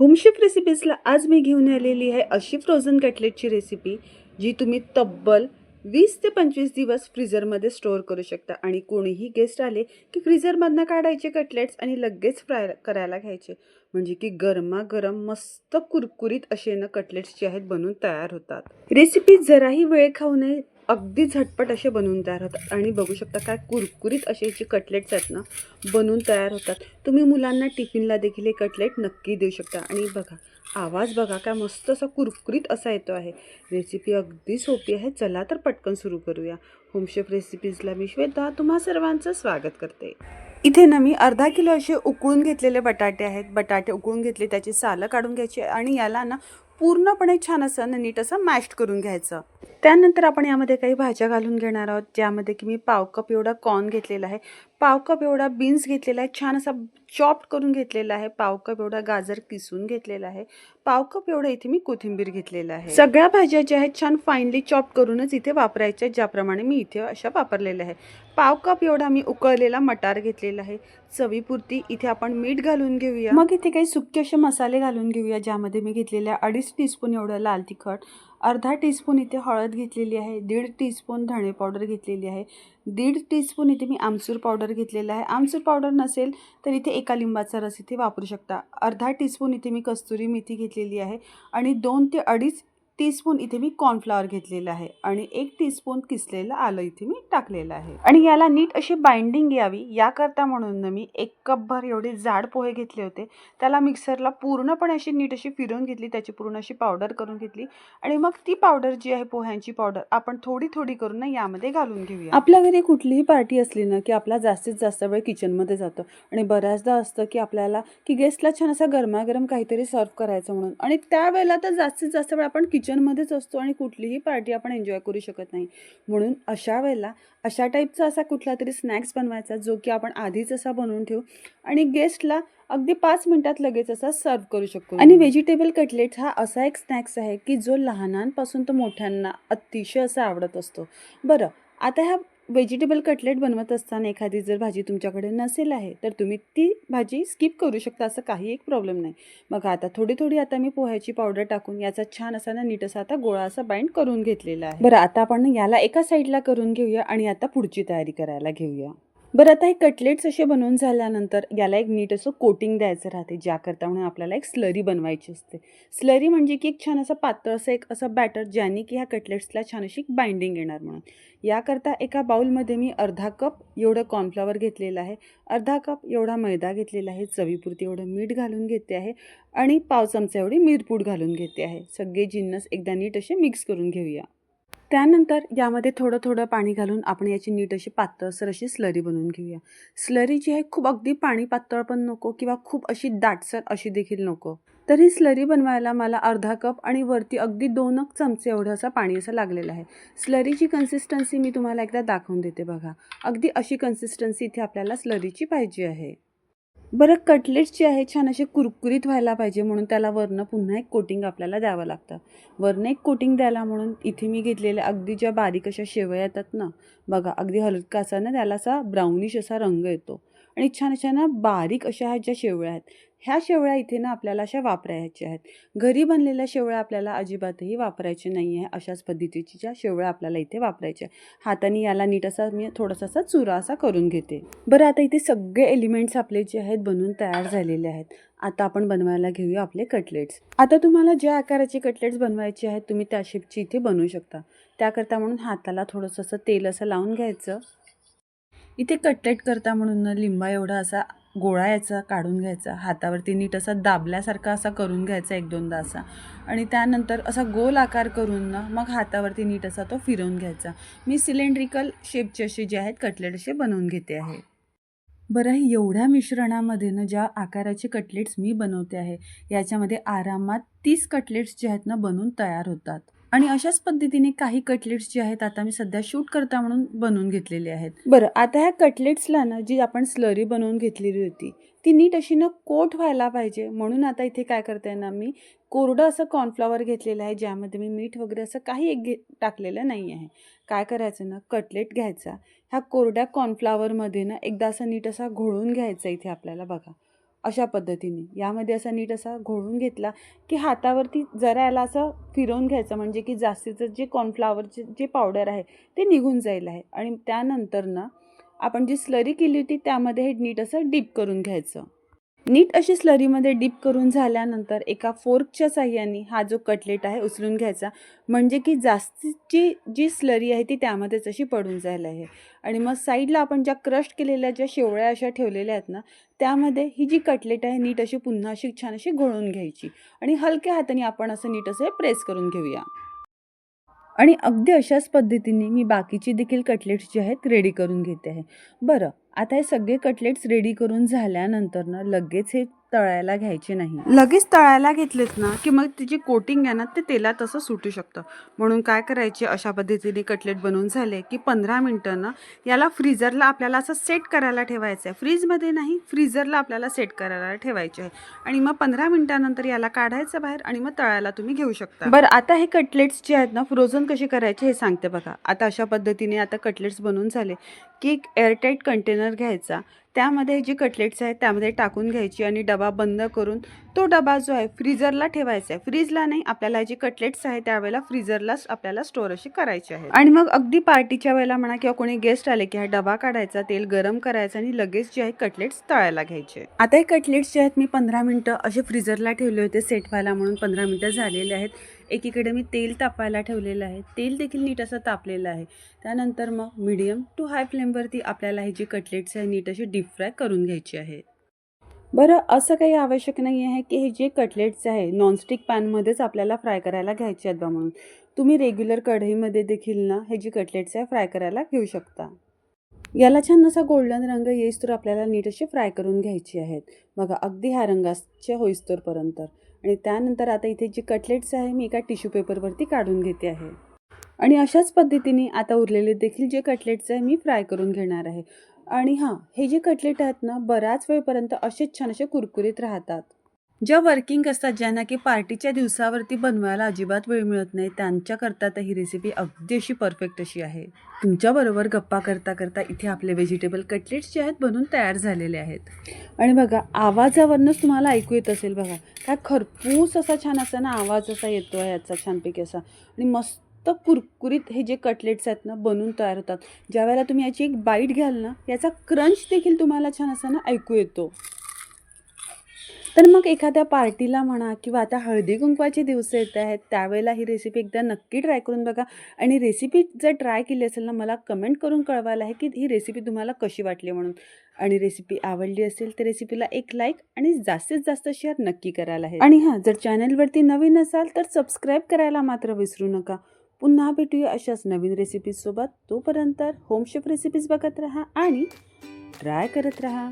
होमशेफ रेसिपीजला आज मी घेऊन आलेली आहे अशी फ्रोझन कटलेटची रेसिपी जी तुम्ही तब्बल वीस ते पंचवीस दिवस फ्रीझरमध्ये स्टोअर करू शकता. आणि कोणीही गेस्ट आले की फ्रीझरमधनं काढायचे कटलेट्स आणि लगेच फ्राय करायला घ्यायचे. म्हणजे की गरमागरम मस्त कुरकुरीत असे ना कटलेट्स जे आहेत बनवून तयार होतात. रेसिपी जराही वेळ खाऊ नये अगदी झटपट असे बनवून तयार होतात. आणि बघू शकता काय कुरकुरीत असे जे कटलेट्स आहेत ना बनवून तयार होतात. तुम्ही मुलांना टिफिनला देखील हे कटलेट नक्की देऊ शकता. आणि बघा आवाज बघा काय मस्त असा कुरकुरीत असा येतो आहे. रेसिपी अगदी सोपी आहे. चला तर पटकन सुरू करूया. होमशेफ रेसिपीजला मी श्वेता तुम्हा सर्वांचं स्वागत करते. इथे ना मी अर्धा किलो असे उकळून घेतलेले बटाटे आहेत. बटाटे उकळून घेतले त्याची सालं काढून घ्यायची आणि याला ना पूर्णपणे छान असं नीट असं मॅश करून घ्यायचं. त्यानंतर आपण यामध्ये काही भाज्या घालून घेणार आहोत. ज्यामध्ये की मी पाव कप एवढा कॉर्न घेतलेला आहे. पाव कप एवढा बीन्स घेतलेला आहे. छान असा चॉप्ड करून घेतलेला आहे. पाव कप एवढा गाजर किसून घेतलेला आहे. पाव कप एवढा इथे मी कोथिंबीर घेतलेला आहे. सगळ्या भाज्या ज्या आहेत छान फाईनली चॉप करूनच इथे वापरायच्या ज्याप्रमाणे मी इथे अशा वापरलेल्या आहे पाव कप एवढा मी उकळलेला मटार घेतलेला आहे. चवीपुरती इथे आपण मीठ घालून घेऊया. मग इथे काही सुके असे मसाले घालून घेऊया ज्यामध्ये मी घेतलेले आहे अडीच टीस्पून एवढं लाल तिखट अर्धा टीस्पून इथे हळद घेतलेली आहे दीड टीस्पून धणे पावडर घेतलेली आहे दीड टीस्पून इथे मी आमचूर पावडर घेतलेला आहे. आमचूर पावडर नसेल तर इथे एका लिंबाचा रस इथे वापरू शकता. अर्धा टीस्पून इथे मी कस्तुरी मेथी घेतलेली आहे. आणि दोन ते अडीच टीस्पून इथे मी कॉर्नफ्लॉवर घेतलेलं आहे आणि एक टीस्पून किसलेलं आलं इथे मी टाकलेलं आहे. आणि याला नीट अशी बाइंडिंग यावी. याकरता म्हणून मी एक कपभर एवढे जाड पोहे घेतले होते. त्याला मिक्सरला पूर्णपणे अशी नीट अशी फिरवून घेतली. त्याची पूर्ण अशी पावडर करून घेतली. आणि मग ती पावडर जी आहे पोह्यांची पावडर आपण थोडी थोडी करून ना यामध्ये घालून घेऊया. आपल्या घरी कुठलीही पार्टी असली ना की आपला जास्तीत जास्त वेळ किचनमध्ये जातो. आणि बऱ्याचदा असतं की आपल्याला की गेस्टला छान असा गरमागरम काहीतरी सर्व करायचं म्हणून. आणि त्यावेळेला तर जास्तीत जास्त वेळ आपण किचनमध्येच असतो आणि कुठलीही पार्टी आपण एन्जॉय करू शकत नाही. म्हणून अशा वेळेला अशा टाईपचा असा कुठला तरी स्नॅक्स बनवायचा जो की आपण आधीच असा बनवून ठेवू आणि गेस्टला अगदी पाच मिनिटात लगेच असा सर्व करू शकतो आणि व्हेजिटेबल कटलेट हा असा एक स्नॅक्स आहे की जो लहानांपासून तर मोठ्यांना अतिशय असा आवडत असतो. बरं आता ह्या व्हेजिटेबल कटलेट बनवत असताना एखादी जर भाजी तुमच्याकडे नसेल आहे तर तुम्ही ती भाजी स्किप करू शकता असं काही एक प्रॉब्लेम नाही. मग आता थोडी थोडी आता मी पोह्याची पावडर टाकून याचा छान असा ना नीट असा आता गोळा असा बाइंड करून घेतलेला आहे. बरं आता आपण याला एका साईडला करून घेऊया आणि आता पुढची तयारी करायला घेऊया. बरं आता हे कटलेट्स असे बनवून झाल्यानंतर याला एक नीट असं कोटिंग द्यायचं राहते ज्याकरता म्हणून आपल्याला एक स्लरी बनवायची असते. स्लरी म्हणजे की एक छान असं पातळ असं एक असं बॅटर ज्याने की ह्या कटलेट्सला छान अशी बाइंडिंग येणार म्हणून. याकरता एका बाउलमध्ये मी अर्धा कप एवढं कॉर्नफ्लॉवर घेतलेलं आहे अर्धा कप एवढा मैदा घेतलेला आहे चवीपुरती एवढं मीठ घालून घेते आहे आणि पाव चमचा एवढी मिरपूड घालून घेते आहे. सगळे जिन्नस एकदा नीट असे मिक्स करून घेऊया. त्यानंतर यामध्ये थोडं थोडं पाणी घालून आपण याची नीट अशी पातळसर अशी स्लरी बनवून घेऊया. स्लरी जी आहे खूप अगदी पाणी पातळ पण नको किंवा खूप अशी दाटसर अशी देखील नको. तर ही स्लरी बनवायला मला अर्धा कप आणि वरती अगदी दोनच चमचे एवढं असं पाणी असं लागलेलं आहे. स्लरीची कन्सिस्टन्सी मी तुम्हाला एकदा दाखवून देते बघा. अगदी अशी कन्सिस्टन्सी इथे आपल्याला स्लरीची पाहिजे आहे. बरं कटलेट्स जे आहे छान असे कुरकुरीत व्हायला पाहिजे म्हणून त्याला वरनं पुन्हा एक कोटिंग आपल्याला द्यावं लागतं. वरनं एक कोटिंग द्यायला म्हणून इथे मी घेतलेल्या अगदी ज्या बारीक अशा शेवया येतात ना बघा अगदी हलका असा ना त्याला असा ब्राउनिश असा रंग येतो. आणि छान छान बारीक अशा ह्या ज्या शेवळ्या आहेत ह्या शेवळ्या इथे ना आपल्याला अशा वापरायच्या आहेत. घरी बनलेल्या शेवळ्या आपल्याला अजिबातही वापरायच्या नाही आहे अशाच पद्धतीची ज्या शेवळ्या आपल्याला इथे वापरायच्या हाताने याला नीट असा मी थोडासा असा चुरा असा करून घेते. बरं आता इथे सगळे एलिमेंट्स आपले जे आहेत बनवून तयार झालेले आहेत. आता आपण बनवायला घेऊया आपले कटलेट्स. आता तुम्हाला ज्या आकाराचे कटलेट्स बनवायचे आहेत तुम्ही त्या शेपची इथे बनवू शकता. त्याकरता म्हणून हाताला थोडंसं असं तेल असं लावून घ्यायचं. इथे कटलेट करता म्हणून लिंबा एवढा असा गोळा याचा काढून घ्यायचा हातावरती नीट असा दाबल्यासारखा असा करून घ्यायचा एक दोनदा असा आणि त्यानंतर असा गोल आकार करून ना मग हातावरती नीट असा तो फिरवून घ्यायचा. मी सिलेंड्रिकल शेपचे असे जे आहेत कटलेट असे बनवून घेते आहे. बरं एवढ्या मिश्रणामध्ये ना ज्या आकाराचे कटलेट्स मी बनवते आहे याच्यामध्ये आरामात तीस कटलेट्स जे आहेत ना बनवून तयार होतात. आणि अशाच पद्धतीने काही कटलेट्स जे आहेत आता मी सध्या शूट करता म्हणून बनवून घेतलेले आहेत. बरं आता ह्या कटलेट्सला ना जी आपण स्लरी बनवून घेतलेली होती ती नीट अशी ना कोट व्हायला पाहिजे. म्हणून आता इथे काय करते ना मी कोरडं असं कॉर्नफ्लॉवर घेतलेलं आहे ज्यामध्ये मी मीठ वगैरे असं काही एक घे टाकलेलं नाही आहे. काय करायचं ना कटलेट घ्यायचा. ह्या कोरड्या कॉर्नफ्लॉवरमध्ये ना एकदा असा नीट असा घोळून घ्यायचा इथे आपल्याला बघा. अशा पद्धतीने. यामध्ये असा नीट असा घोळून घेतला की हातावरती जरा याला असं फिरवून घ्यायचं म्हणजे की जास्तीचं जे कॉर्नफ्लावरचे जे पावडर आहे ते निघून जाईल आहे. आणि त्यानंतर ना आपण जी स्लरी केली होती त्यामध्ये हे नीट असं डीप करून घ्यायचं. नीट अशी स्लरीमध्ये डीप करून झाल्यानंतर एका फोर्कच्या साह्याने हा जो कटलेट आहे उचलून घ्यायचा. म्हणजे की जास्तीची जी स्लरी आहे ती त्यामध्येच अशी पडून जायला आहे. आणि मग साईडला आपण ज्या क्रश केलेल्या ज्या शेवळ्या अशा ठेवलेल्या आहेत ना त्यामध्ये ही जी कटलेट आहे नीट अशी पुन्हा अशी छान अशी घोळून घ्यायची. आणि हलक्या हाताने आपण असं नीट असं प्रेस करून घेऊया. आणि अगदी अशाच पद्धतीने मी बाकीची देखील कटलेट्स जे आहेत रेडी करून घेते आहे. बरं आता हे सगळे कटलेट्स रेडी करून झाल्यानंतर ना लगेच हे तळायला घ्यायचे नाही. लगेच तळायला घेतलेत ना की मग त्याची कोटिंग आहे ना ते तेलात असं सुटू शकतं. म्हणून काय करायचे अशा पद्धतीने कटलेट बनवून झाले की पंधरा मिनटं ना याला फ्रीजरला आपल्याला असं सेट करायला ठेवायचं आहे फ्रीजमध्ये नाही फ्रीजरला आपल्याला सेट करायला ठेवायचे आहे. आणि मग पंधरा मिनटानंतर याला काढायचं बाहेर आणि मग तळायला तुम्ही घेऊ शकता. बरं आता हे कटलेट्स जे आहेत ना फ्रोझन कसे करायचे हे सांगते बघा. आता अशा पद्धतीने आता कटलेट्स बनवून झाले की एक एअरटाईट कंटेनर घ्यायचा त्यामध्ये जी कटलेट्स आहेत त्यामध्ये टाकून घ्यायची आणि डबा बंद करून तो डबा जो आहे फ्रीजरला ठेवायचा आहे. फ्रीजला नाही आपल्याला जे कटलेट्स आहे त्यावेळेला फ्रीजरलाच आपल्याला स्टोर अशी करायची आहे आणि मग अगदी पार्टीच्या वेळेला म्हणा किंवा कोणी गेस्ट आले की हा डबा काढायचा तेल गरम करायचं आणि लगेच जे आहे कटलेट्स तळायला घ्यायचे. आता हे कटलेट्स जे आहेत मी पंधरा मिनटं असे फ्रीजरला ठेवले होते सेट व्हायला म्हणून पंधरा मिनटं झालेले आहेत. एकीकडे मी तेल तापायला ठेवलेलं आहे. तेल देखील नीट असं तापलेलं आहे. त्यानंतर मग मीडियम टू हाय फ्लेमवरती आपल्याला हे जे कटलेट्स आहे नीट असे डीप फ्राय करून घ्यायचे आहे. बरं असं काही आवश्यक नाही आहे की हे जे कटलेट्स आहे नॉनस्टिक पॅनमध्येच आपल्याला फ्राय करायला घ्यायचे आहेत बा म्हणून. तुम्ही रेग्युलर कढईमध्ये देखील ना हे जे कटलेट्स आहे फ्राय करायला घेऊ शकता. याला छान असा गोल्डन रंग येईस्तोर आपल्याला नीट असे फ्राय करून घ्यायचे आहेत. बघा अगदी ह्या रंगाच्या होईस्तोरपर्यंत आणि त्यानंतर आता इथे जे कटलेट्स आहे मी एका टिश्यू पेपरवरती काढून घेते आहे. आणि अशाच पद्धतीने आता उरलेले देखील जे कटलेट्स आहे मी फ्राय करून घेणार आहे. आणि हां हे जे कटलेट आहेत ना बऱ्याच वेळपर्यंत असेच छान असे कुरकुरीत राहतात. ज्या वर्किंग असतात ज्यांना की पार्टीच्या दिवसावरती बनवायला अजिबात वेळ मिळत नाही त्यांच्याकरता तर ही रेसिपी अगदी अशी परफेक्ट अशी आहे. तुमच्याबरोबर गप्पा करता करता इथे आपले व्हेजिटेबल कटलेट्स जे आहेत बनून तयार झालेले आहेत. आणि बघा आवाजावरनंच तुम्हाला ऐकू येत असेल बघा. काय खरपूस असा छान असा ना आवाज असा येतो आहे याचा छानपैकी असा. आणि मस्त कुरकुरीत हे जे कटलेट्स आहेत ना बनून तयार होतात. ज्यावेळेला तुम्ही याची एक बाईट घ्याल ना याचा क्रंच देखील तुम्हाला छान असा ना ऐकू येतो. तर मग एखाद्या पार्टीला म्हणा किंवा आता हळदी कुंकवाचे दिवस येत आहेत त्यावेळेला ही रेसिपी एकदा नक्की ट्राय करून बघा. आणि रेसिपी जर ट्राय केली असेल ना मला कमेंट करून कळवायला आहे की ही रेसिपी तुम्हाला कशी वाटली म्हणून. आणि रेसिपी आवडली असेल तर रेसिपीला एक लाईक आणि जास्तीत जास्त शेअर नक्की करायला आहे. आणि हां जर चॅनलवरती नवीन असाल तर सबस्क्राईब करायला मात्र विसरू नका. पुन्हा भेटूया अशाच नवीन रेसिपीजसोबत तोपर्यंत होमशेफ रेसिपीज बघत राहा आणि ट्राय करत राहा.